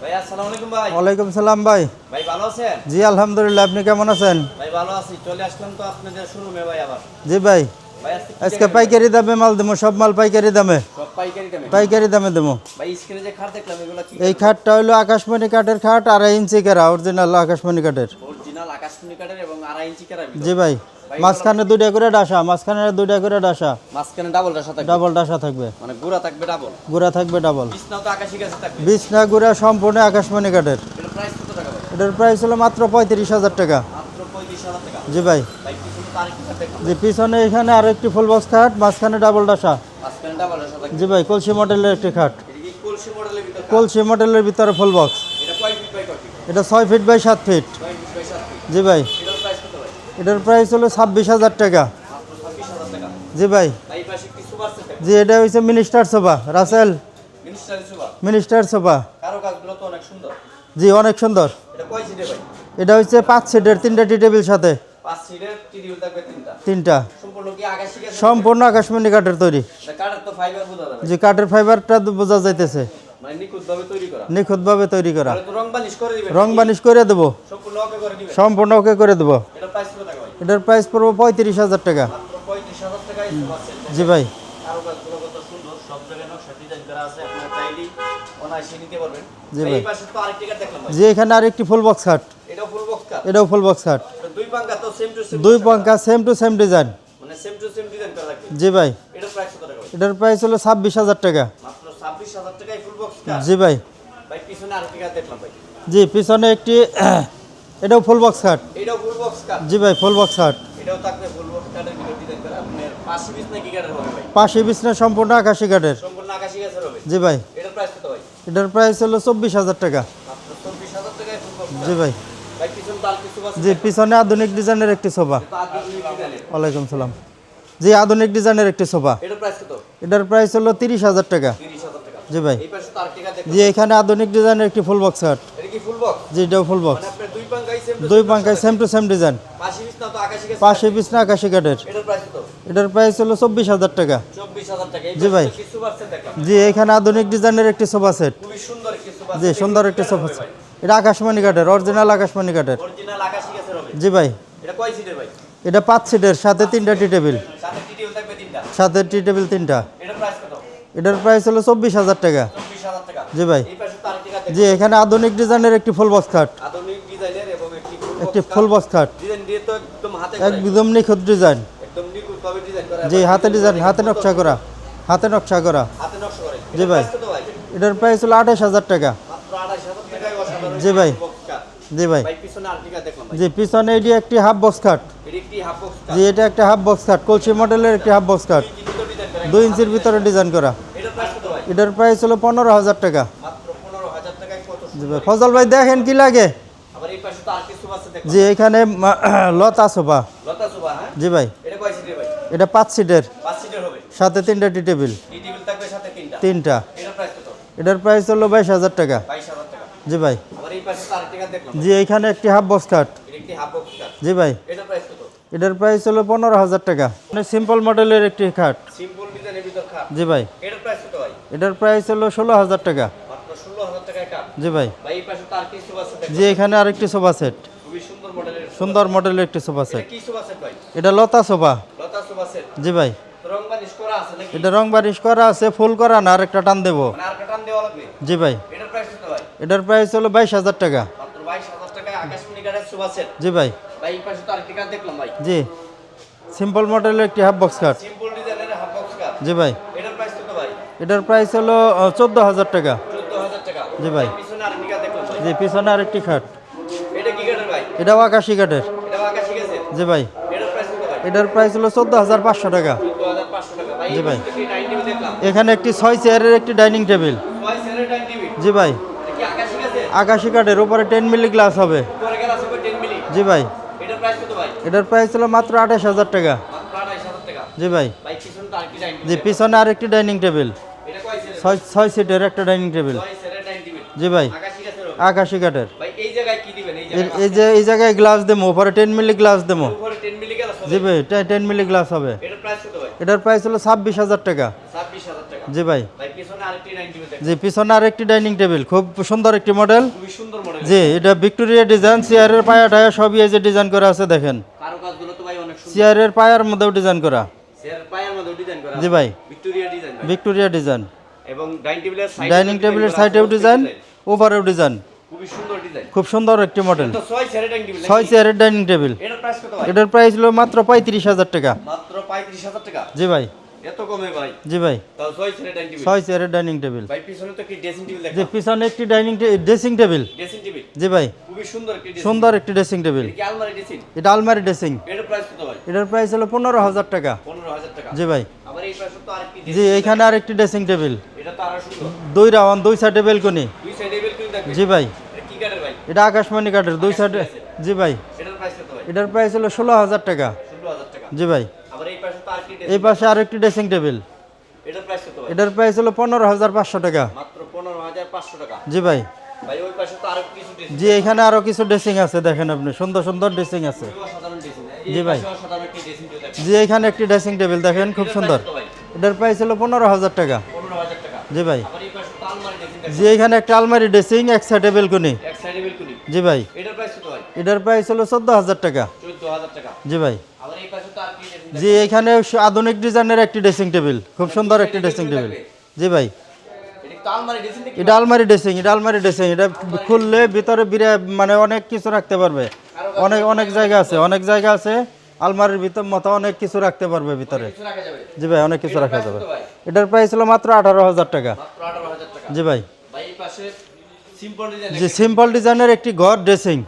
ভাই আসসালামু আলাইকুম ভাই। ওয়ালাইকুম সালাম ভাই। ভাই ভালো আছেন? জি আলহামদুলিল্লাহ আপনি কেমন আছেন? ভাই ভালো আছি। চলে আসলাম তো আপনাদের শোরুমে ভাই আবার। জি ভাই। আজকে? পাইকারি দামে মাল দেবো সব মাল পাইকারি দামে। পাইকারি দামে? দেবো। এই খাটটা হলো আকাশমণি কাঠের খাট আড়াই ইঞ্চি কেরা অরিজিনাল আকাশমণি কাঠের। জি ভাই। মাঝখানে দুইটা করে ডাসা মাঝখানে দুইটা করে ডাসা। মাঝখানে ডাবলটা সাথে ডাবল ডাসা থাকবে। মানে গুড়া থাকবে ডাবল গুড়া থাকবে ডাবল বিছনাও তো আকাশি গাছে থাকবে। বিছনা গুড়া সম্পূর্ণ আকাশমণি কাঠের। এটার প্রাইস কত টাকা ভাই? এটার প্রাইস হলো মাত্র পঁয়ত্রিশ হাজার টাকা। মাত্র পঁয়ত্রিশ হাজার টাকা। জি ভাই। ভাই পিছনে এখানে আরও একটি ফুল বক্স খাট মাঝখানে ডাবল ডাসা। মাঝখানে ডাবলটা সাথে জি ভাই কলসি মডেলের একটি খাট। এটা কি কলসি মডেলের ভিতর কলসি মডেলের ভিতরে ফুল বক্স এটা কয় ফিট বাই কয় ফিট এটা ছয় ফিট বাই সাত ফিট ছয় ফিট বাই সাত ফিট জি ভাই। এটার প্রাইস হলো ছাব্বিশ হাজার টাকা। জি ভাই। জি এটা হচ্ছে minister sofa Russell. Minister sofa জি অনেক সুন্দর। এটা হচ্ছে পাঁচ সিটের তিনটা টি টেবিল সাথে তিনটা। সম্পূর্ণ আকাশমণি কাঠের তৈরি। যে কাঠের ফাইবারটা বোঝা যাইতেছে। মানে নিখুঁত ভাবে তৈরি করা। নিখুঁতভাবে তৈরি করা। রং বানিশ করে দেবো। সম্পূর্ণ ওকে করে দেবো। এটার প্রাইস পড়ব পঁয়ত্রিশ হাজার টাকা। জি ভাই। জি এখানে আরেকটি ফুল বক্স খাট এটাও ফুল বক্স খাট দুই পাঙ্কা সেম টু সেম ডিজাইন জি ভাই। এটার প্রাইস ভাই? এটার প্রাইস হলো ছাব্বিশ হাজার টাকা মাত্র ছাব্বিশ হাজার টাকায় ফুল বক্স কাঠ জি ভাই। জি পিছনে একটি এটাও ফুল বক্স খাট এটাও ফুল বক্স কাঠ জি ভাই ফুল বক্স খাট এটাও থাকবে ফুল বক্স কাঠের ভিতর ডিজাইন করা আপনার পাঁচশো পিস নাকি কাঠের হবে ভাই? পাশে বিছনা সম্পূর্ণ আকাশি কাঠের সম্পূর্ণ আকাশি গাছের হবে। জি ভাই। এটার প্রাইস কত ভাই? এটার প্রাইস হলো চব্বিশ হাজার টাকা। টাকায় ফুল বক্স জি ভাই। ভাই পিছনে তার কিছু আছে জি পিছনে আধুনিক ডিজাইনের একটি সোফা। ওয়ালাইকুম সালাম। জি আধুনিক ডিজাইনের একটি সোফা। এটার প্রাইস কত? এটার প্রাইস হলো টাকা তিরিশ হাজার টাকা। জি ভাই। জি এখানে আধুনিক ডিজাইনের একটি ফুল বক্স কি জি এটাও ফুল বক্স মানে দুই পাঙ্কাই সেম পাঙ্কায় সেম টু সেম ডিজাইন পাশে বিছনা আকাশি কাঠের এটার প্রাইস হলো চব্বিশ হাজার টাকা। জি ভাই। জি এখানে আধুনিক ডিজাইনের একটি সোফা সেট জি সুন্দর একটি সোফা সেট এটা আকাশমণি কাঠের অরিজিনাল আকাশমণি কাঠের জি ভাই। এটা পাঁচ সিটের সাথে তিনটা টি টেবিল। সাথে টি টেবিল তিনটা। এটার প্রাইস হলো চব্বিশ হাজার টাকা। জি ভাই। জি এখানে আধুনিক ডিজাইনের একটি ফুল বক্স খাট একটি ফুল বক্স খাট একদম নিখুঁত ডিজাইন জি হাতে ডিজাইন হাতে নকশা করা। হাতে নকশা করা। জি ভাই। এটার প্রাইস হলো আঠাশ হাজার টাকা। জি ভাই। জি ভাই। জি পিছনে এটি একটি হাফ বক্স খাট জি এটা একটা হাফ বক্স খাট কলসি মডেলের একটি হাফ বক্স খাট দুই ইঞ্চির ভিতরে ডিজাইন করা। এটার প্রাইস হলো পনেরো হাজার টাকা। ফজল ভাই, দেখেন কি লাগে? জি, এখানে লতা সোফা। জি ভাই, এটা পাঁচ সিটের সাথে তিনটা টি টেবিল। তিনটা। এটার প্রাইস হলো বাইশ হাজার টাকা। জি ভাই। জি এইখানে একটি হাফ বক্স কাঠ জি ভাই। এটার প্রাইস হলো পনেরো হাজার টাকা। মানে সিম্পল মডেলের একটি খাট সিম্পল ডিজাইনের ভিতর খাট জি ভাই। এটার প্রাইস কত ভাই? এটার প্রাইস হলো ষোলো হাজার টাকা জি ভাই। জি এখানে আরেকটি সোফা সেট খুবই সুন্দর মডেলের সুন্দর মডেলের একটি সোফা এটা সেট কি সোফা সেট ভাই? এটা লতা সোফা লতা সোফা সেট জি ভাই। রং বানিশ করা আছে নাকি? এটা রং বারিশ করা আছে ফুল করা না আর একটা টান দেবো। মানে জি ভাই। এটার প্রাইস কত ভাই? এটার প্রাইস হলো বাইশ হাজার টাকা। জি ভাই। ভাই এই পাশে তো আরেকটি কাঠ দেখলাম ভাই। জি। সিম্পল মডেলের একটি হাফ বক্স কাট সিম্পল ডিজাইনের হাফ বক্স কাঠ জি ভাই। ভাই? এটার প্রাইস হলো চোদ্দ হাজার টাকা। জি ভাই। জি পিছনে আরেকটি খাট। এটাও আকাশি কাঠের। জি ভাই। এটার প্রাইস হলো চোদ্দ হাজার পাঁচশো টাকা। জি ভাই। এখানে একটি ছয় চেয়ারের একটি ডাইনিং টেবিল জি ভাই। আকাশি কাঠের? উপরে টেন মিলি গ্লাস হবে। জি ভাই। এটার প্রাইস ভাই? এটার প্রাইস হলো মাত্র আঠাশ হাজার টাকা মাত্র আড়াইশ হাজার টাকা জি ভাই। জি পিছনে আর একটি ডাইনিং টেবিল ছয় ছয় সিটের একটা ডাইনিং টেবিল জি ভাই। আকাশি কাঠের। এই যে এই জায়গায় গ্লাস দেবো উপরে টেন মিলি গ্লাস দেবো। জি ভাই টেন মিলি গ্লাস হবে। এটার প্রাইস হলো ছাব্বিশ হাজার টাকা। জি ভাই। জি পিছনে আরেকটি ডাইনিং টেবিল খুব সুন্দর একটি মডেল জি এটা ভিক্টোরিয়া ডিজাইন চেয়ারের পায়া টায়া সবই এই যে ডিজাইন করা আছে দেখেন। চেয়ারের পায়ার মধ্যেও ডিজাইন করা। জি ভাই। ভিক্টোরিয়া ডিজাইন ভিক্টোরিয়া ডিজাইন এবং ডাইনিং টেবিলের সাইড ডাইনিং টেবিলের সাইডেও ডিজাইন ওভারেও ডিজাইন খুবই সুন্দর ডিজাইন খুব সুন্দর একটি মডেল ছয় চেয়ারের ডাইনিং টেবিল ছয় চেয়ারের ডাইনিং টেবিল এটার প্রাইস কত এটার প্রাইস হলো মাত্র পঁয়ত্রিশ হাজার টাকা। মাত্র পঁয়ত্রিশ হাজার টাকা। জি ভাই। এত কমে ভাই। জি ভাই। তাও ছয় চেয়ারের ডাইনিং টেবিল ছয় চেয়ারের ডাইনিং টেবিল ভাই পিছনে তো কি ড্রেসিং টেবিল যে দেখা পিছনে একটি dining dressing table dressing table জি ভাই। খুবই সুন্দর একটি সুন্দর একটি ড্রেসিং টেবিল এটা কি আলমারি ড্রেসিং এটা আলমারি ড্রেসিং এটার প্রাইস কত ভাই? এটার প্রাইস হলো পনেরো হাজার টাকা। পনেরো হাজার টাকা। জি ভাই। আবার এই পাশে তো আরেকটি জি এইখানে আরেকটি ড্রেসিং টেবিল এটা তো আরও সুন্দর। দুই রাউন্ড দুই সাইডে বেলকনি দুই সাইডে বেল কিন্তু জি ভাই। এটা কি কাঠের ভাই? এটা আকাশমণি কাঠের দুই সাইডে জি ভাই। এটার প্রাইস কত ভাই? এটার প্রাইস হলো ষোলো হাজার টাকা। ষোলো হাজার টাকা। জি ভাই। এই পাশে পাশে আরেকটি ড্রেসিং টেবিল এটার প্রাইস কত ভাই? এটার প্রাইস হলো পনেরো হাজার পাঁচশো টাকা। জি ভাই। ভাই ওই পাশে তো আরও কিছু dressing জি এখানে আরও কিছু ড্রেসিং আছে দেখেন আপনি। সুন্দর সুন্দর ড্রেসিং আছে। জি ভাই। একটি। জি এখানে একটি ড্রেসিং টেবিল দেখেন খুব সুন্দর? এটার প্রাইস হলো পনেরো হাজার টাকা। জি ভাই। জি এখানে একটা আলমারি ড্রেসিং এক সাইডে বেলকনি এক সাইডে বেলকুনি জি ভাই। এটার প্রাইস কত ভাই? এটার প্রাইস হলো চোদ্দ হাজার টাকা। জি ভাই। জি এখানে আধুনিক ডিজাইনের একটি ড্রেসিং টেবিল খুব সুন্দর একটি ড্রেসিং টেবিল জি ভাই। এটা আলমারি ড্রেসিং এটা আলমারি ড্রেসিং এটা খুললে ভিতরে বিরে মানে অনেক কিছু রাখতে পারবে। অনেক অনেক জায়গা আছে অনেক জায়গা আছে। আলমারির ভিতর মতো অনেক কিছু রাখতে পারবে ভিতরে। জি ভাই অনেক কিছু রাখা যাবে। এটার প্রাইস হলো মাত্র আঠারো হাজার টাকা। জি ভাই। জি সিম্পল ডিজাইনের একটি ঘর ড্রেসিং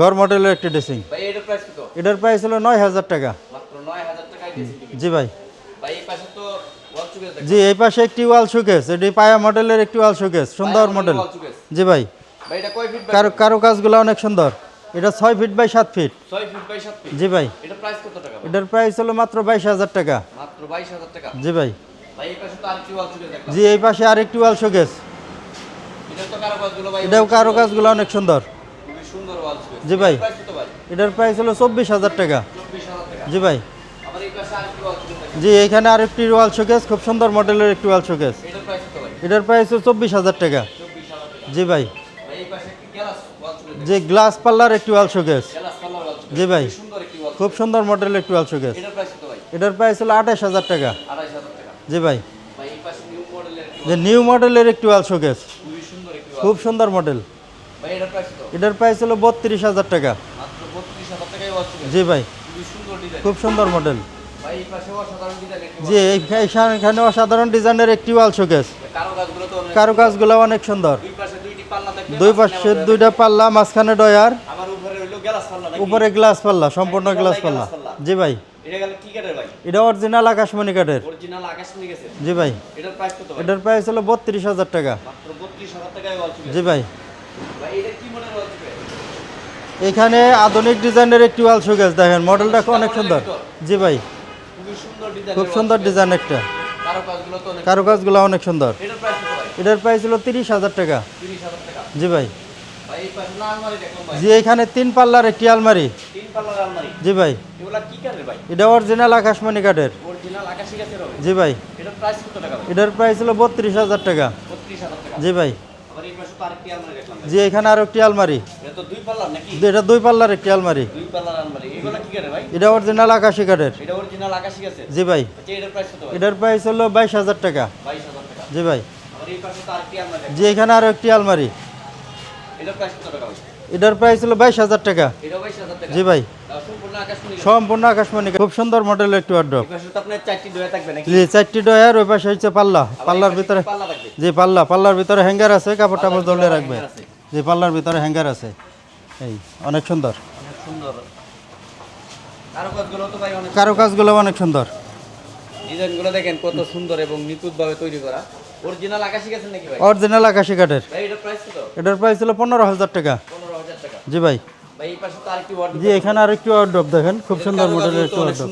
ঘর মডেলের একটি ড্রেসিং এটার প্রাইস কত? এটার প্রাইস হলো নয় হাজার টাকা। জি ভাই। জি এই পাশে একটি ওয়াল শোকেস এটি পায়া মডেলের একটি ওয়াল শোকেস সুন্দর মডেল। জি ভাই। কারও কারও কাজগুলো অনেক সুন্দর। এটা ছয় ফিট বাই সাত ফিট জি ভাই। এটার প্রাইস হলো মাত্র বাইশ হাজার টাকা। জি ভাই। ভাই এই পাশে আর কি ওয়াল জি এই পাশে আরেকটি ওয়াল শোকেস এটাও কারও কাজগুলো অনেক সুন্দর। জি ভাই। এটার প্রাইস হলো চব্বিশ হাজার টাকা। জি ভাই। জি এখানে আর একটি ওয়াল শোকেস, খুব সুন্দর মডেলের একটি ওয়াল শোকেস। এটার প্রাইস চব্বিশ হাজার টাকা। জি ভাই। যে গ্লাস পাল্লার একটি ওয়াল শোকেস। জি ভাই। খুব সুন্দর মডেলের একটি ওয়াল শোকেস। এটার প্রাইস হলো আঠাশ হাজার টাকা। জি ভাই। যে নিউ মডেলের একটি ওয়াল শোকেস। খুব সুন্দর মডেল। এটার প্রাইস হলো বত্রিশ হাজার টাকা। জি ভাই। খুব সুন্দর মডেল। জি এখানে অসাধারণ ডিজাইনের একটি ওয়াল শোকেস। কারও কাজগুলো অনেক সুন্দর। দুই পাশে দুইটি পাল্লা মাঝখানে ডয়ার। উপরে গ্লাস পাল্লা সম্পূর্ণ গ্লাস পাল্লা। জি ভাই। এটা অরিজিনাল আকাশমণি কাঠের। জি ভাই। এটার প্রাইস হলো বত্রিশ হাজার টাকা। জি ভাই ভাই এটা কি মডেল ওয়াল চুকে এখানে আধুনিক ডিজাইনের একটি ওয়াল শোকেস দেখেন, মডেলটা অনেক সুন্দর। জি ভাই, খুব সুন্দর ডিজাইন একটা। কারুকাজগুলো অনেক সুন্দর। এটার প্রাইস হলো তিরিশ হাজার টাকা। জি ভাই। জি, এখানে তিন পাল্লার একটি আলমারি। জি ভাই। এটা অরিজিনাল আকাশমণি কাঠের। জি ভাই। এটার প্রাইস হলো বত্রিশ হাজার টাকা। জি ভাই। জি এখানে আরও একটি আলমারি। এটা দুই পাল্লার এটা দুই পাল্লার একটি আলমারি। এটা অরিজিনাল আকাশি কাঠের। জি ভাই। আচ্ছা এটার প্রাইস হলো বাইশ হাজার টাকা। জি ভাই। জি এখানে আরও একটি আলমারি। এটার প্রাইস হলো বাইশ হাজার টাকা। জি ভাই। সম্পূর্ণ আকাশ সম্পূর্ণ আকাশমণি খুব সুন্দর মডেলের একটি নাকি? জি চারটি ডয়ার ওই পাশে হচ্ছে পাল্লা পাল্লার ভিতরে জি পাল্লা। পাল্লার ভিতরে হ্যাঙ্গার আছে কাপড় টাপড় দলে রাখবে। জি পাল্লার ভিতরে হ্যাঙ্গার আছে। এই অনেক সুন্দর। অনেক সুন্দর। কারও কাজগুলো তো ভাই অনেক সুন্দর। ডিজাইনগুলো দেখেন কত সুন্দর এবং নিখুঁতভাবে তৈরি করা। অরিজিনাল আকাশি গাছের নাকি ভাই? অরিজিনাল আকাশি কাঠের। এটার প্রাইস কত? এটার প্রাইস পনেরো হাজার টাকা। জি ভাই। জি এখানে আর একটু ওয়ার্ড্রপ দেখেন খুব সুন্দর মডেলের একটু ওয়ার্ড্রপ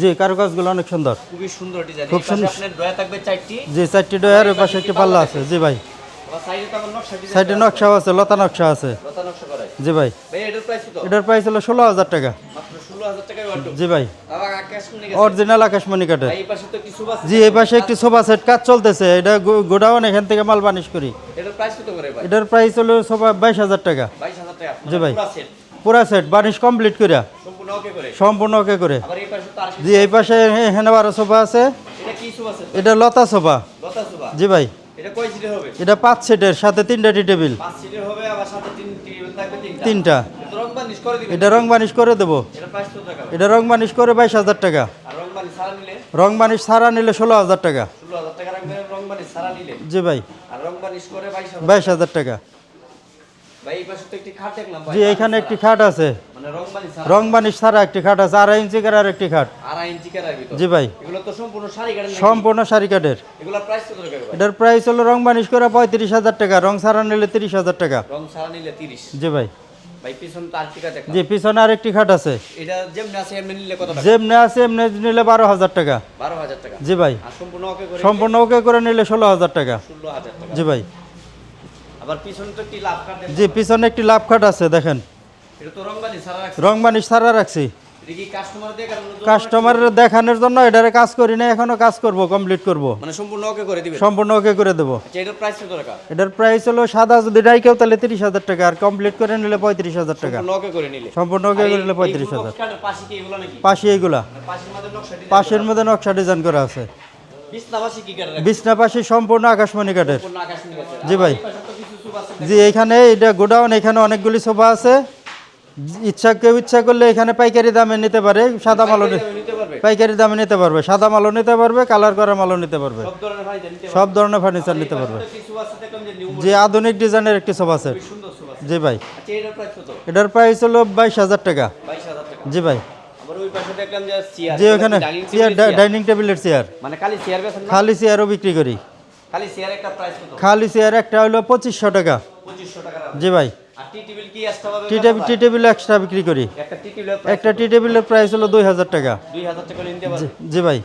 জি কারও কাজগুলো অনেক সুন্দর। খুবই সুন্দর ডিজাইন খুব সুন্দর সুন্দর। আপনার দয়া থাকবে চারটি। জি চারটি ডয়ার ওই পাশে একটি পাল্লা আছে। জি ভাই। সাইডে নকশা নকশাও আছে লতা নকশা আছে। জি ভাই। এটার প্রাইস হলো ষোলো হাজার টাকা। জি ভাই। অরিজিনাল আকাশমণি কাঠের। জি এই পাশে একটি সোফা সেট কাজ চলতেছে। এটা গোডাউন এখান থেকে মাল বানিশ করি। এটার প্রাইস হলো সোফা বাইশ হাজার টাকা। জি ভাই। পুরা সেট বানিশ কমপ্লিট করিয়া সম্পূর্ণ ওকে করে। জি এই পাশে এখানে বারো সোফা আছে। এটা লতা সোফা জি ভাই। এটা পাঁচ সিটের সাথে তিনটা টি টেবিল। তিনটা। এটা রং বানিশ করে দেবো। এটা রং বানিশ করে বাইশ হাজার টাকা। আর রং বানিশ সারা নিলে? ষোলো হাজার টাকা। সারা জি ভাই। বাইশ হাজার টাকা। জি এখানে একটি খাট আছে। মানে রং বানিশ সারা ছাড়া একটি খাট আছে আড়াই ইঞ্চি করে আর একটি খাট। জি ভাই। সম্পূর্ণ শাড়ি কাটেন কাঠের এটার প্রাইস হলো রং বানিশ করে পঁয়ত্রিশ হাজার টাকা রং ছাড়া নিলে তিরিশ হাজার টাকা। রং সারা নিলে তিরিশ। জি ভাই। ভাই পিছন তো আর্টিকা দেখলাম জি পিছনে আরেকটি খাট আছে। এটা যেমনি আছে এমনি নিলে কত টাকা? যেমনি আছে এমনি নিলে বারো হাজার টাকা। জি ভাই। সম্পূর্ণ ওকে করে সম্পূর্ণ ওকে করে নিলে ষোলো হাজার টাকা। জি ভাই। আবার পিছনে তো একটি লাভ কাট। জি পিছনে একটি লাভ খাট আছে দেখেন। এটা তো রং বানিশ সারা রাখছে। রং বানিশ ছাড়া রাখছি। কাস্টমারের দেখানোর জন্য? এটারে কাজ করি না এখনও কাজ করব কমপ্লিট করব। মানে সম্পূর্ণ ওকে করে দিবেন? সম্পূর্ণ ওকে করে দেবো। আচ্ছা এটার প্রাইস কত টাকা? এটার প্রাইস হলো সাদা যদি ডাইকেও তাহলে তিরিশ হাজার টাকা আর কমপ্লিট করে নিলে পঁয়ত্রিশ হাজার টাকা। সম্পূর্ণ ওকে করে নিলে? সম্পূর্ণ ওকে করে নিলে পঁয়ত্রিশ হাজার। পাশে কি এগুলো নাকি? পাশে এইগুলা। পাশের মধ্যে নকশা ডিজাইন পাশের মধ্যে নকশা ডিজাইন করা আছে। বিছনা পাশে সম্পূর্ণ আকাশমণি কাঠের। জি ভাই। জি এখানে এটা গোডাউন এখানে অনেকগুলি সোফা আছে। ইচ্ছা কেউ ইচ্ছা করলে এখানে পাইকারি দামে নিতে পারে সাদা মালও পাইকারি দামে নিতে পারবে? সাদা মালও নিতে পারবে কালার করা মালও নিতে পারবে। সব ধরনের ফার্নিচার নিতে পারবে। সব যে আধুনিক ডিজাইনের একটি সোফা সেট জি ভাই। আচ্ছা এটার প্রাইস হলো বাইশ হাজার টাকা। জি ভাই। চেয়ার ওখানে চেয়ার ডাইনিং টেবিলের চেয়ার মানে খালি চেয়ার খালি চেয়ারও বিক্রি করি। খালি চেয়ার একটা প্রাইস খালি চেয়ার একটা হলো পঁচিশশো টাকা। পঁচিশশো টাকা জি ভাই। Tea table extra tea table extra বিক্রি করি। একটা টি টেবিলের প্রাইস হলো দুই হাজার টাকা। দুই হাজার টাকা জি ভাই।